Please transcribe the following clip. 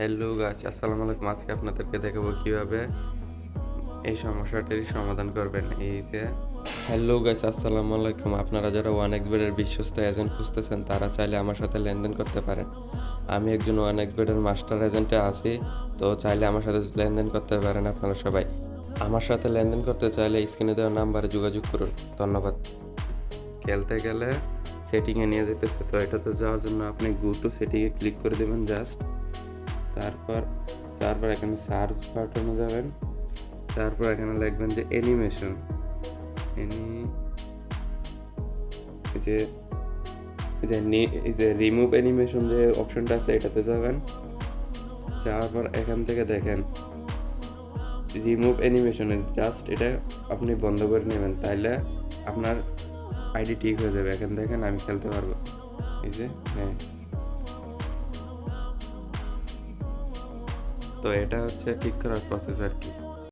Hello গাছ আসসালামু আলাইকুম। আজকে আপনাদেরকে দেখাবো কীভাবে এই সমস্যাটির সমাধান করবেন। এই যে হ্যালো গাইস আসসালামু আলাইকুম। আপনারা যারা ওয়ান এক্স বেডের বিশ্বস্ত এজেন্ট খুঁজতেছেন, তারা চাইলে আমার সাথে লেনদেন করতে পারেন। আমি একজন ওয়ান এক্স বেডের মাস্টার এজেন্টে আছি, তো চাইলে আমার সাথে লেনদেন করতে পারেন আপনারা সবাই। আমার সাথে লেনদেন করতে চাইলে স্ক্রিনে দেওয়া নাম্বারে যোগাযোগ করুন। ধন্যবাদ। খেলতে গেলে সেটিংয়ে নিয়ে যেতেছে, তো এটাতে যাওয়ার জন্য আপনি গো টু সেটিংয়ে ক্লিক করে দেবেন জাস্ট তারপর তারপর এখানে সার্চ বাটনে যাবেন। তারপর এখানে লিখবেন যে অ্যানিমেশন এনি যে যে রিমুভ অ্যানিমেশন যে অপশনটা আছে, এটাতে যাবেন। যাওয়ার পর এখান থেকে দেখেন রিমুভ অ্যানিমেশনে জাস্ট এটা আপনি বন্ধ করে নেবেন, তাইলে আপনার আইডি ঠিক হয়ে যাবে। এখান দেখেন আমি খেলতে পারব। এই যে হ্যাঁ। তো এটা হচ্ছে ঠিক করার প্রসেস আর কি।